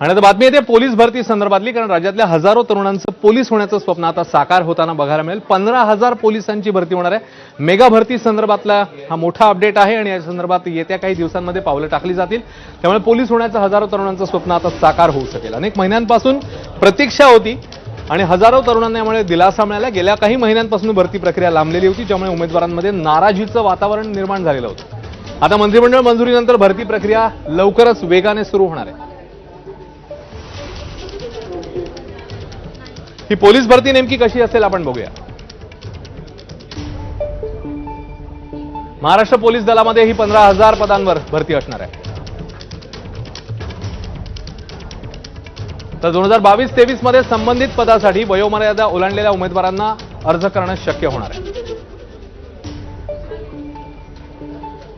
आणि आता बातमी येते पोलीस भरती संदर्भातली कारण राज्यातल्या हजारो तरुणांचं पोलीस होण्याचं स्वप्न आता साकार होताना बघायला मिळेल. पंधरा हजार पोलिसांची भरती होणार आहे. मेगा भरती संदर्भातला हा मोठा अपडेट आहे आणि या संदर्भात येत्या काही दिवसांमध्ये पावलं टाकली जातील. त्यामुळे पोलीस होण्याचं हजारो तरुणांचं स्वप्न आता साकार होऊ शकेल. अनेक महिन्यांपासून प्रतीक्षा होती आणि हजारो तरुणांना यामुळे दिलासा मिळाला. गेल्या काही महिन्यांपासून भरती प्रक्रिया लांबलेली होती ज्यामुळे उमेदवारांमध्ये नाराजीचं वातावरण निर्माण झालेलं होतं. आता मंत्रिमंडळ मंजुरीनंतर भरती प्रक्रिया लवकरच वेगाने सुरू होणार आहे. ही पोलीस भरती नेमकी कशी असेल आपण बघूया. महाराष्ट्र पोलीस दलामध्ये ही पंधरा हजार पदांवर भरती असणार आहे. तर दोन हजार बावीस तेवीसमध्ये संबंधित पदासाठी वयोमर्यादा ओलांडलेल्या उमेदवारांना अर्ज करणं शक्य होणार आहे.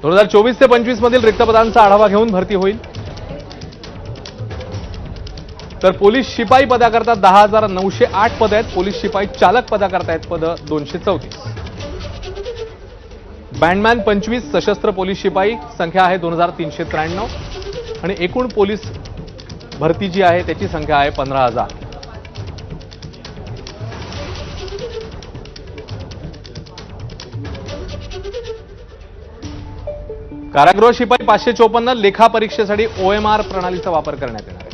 दोन हजार चोवीस ते पंचवीस मधील रिक्त पदांचा आढावा घेऊन भरती होईल. तर पोलीस शिपाई पदाकरता दहा हजार नऊशे आठ पद आहेत. पोलीस शिपाई चालक पदाकरता आहेत पद दोनशे चौतीस. बँडमॅन पंचवीस सशस्त्र पोलीस शिपाई संख्या आहे दोन हजार तीनशे त्र्याण्णव. आणि एकूण पोलीस भरती जी आहे त्याची संख्या आहे पंधरा हजार. कारागृह शिपाई पाचशे चोपन्न लेखा परीक्षेसाठी ओएमआर प्रणालीचा वापर करण्यात येणार.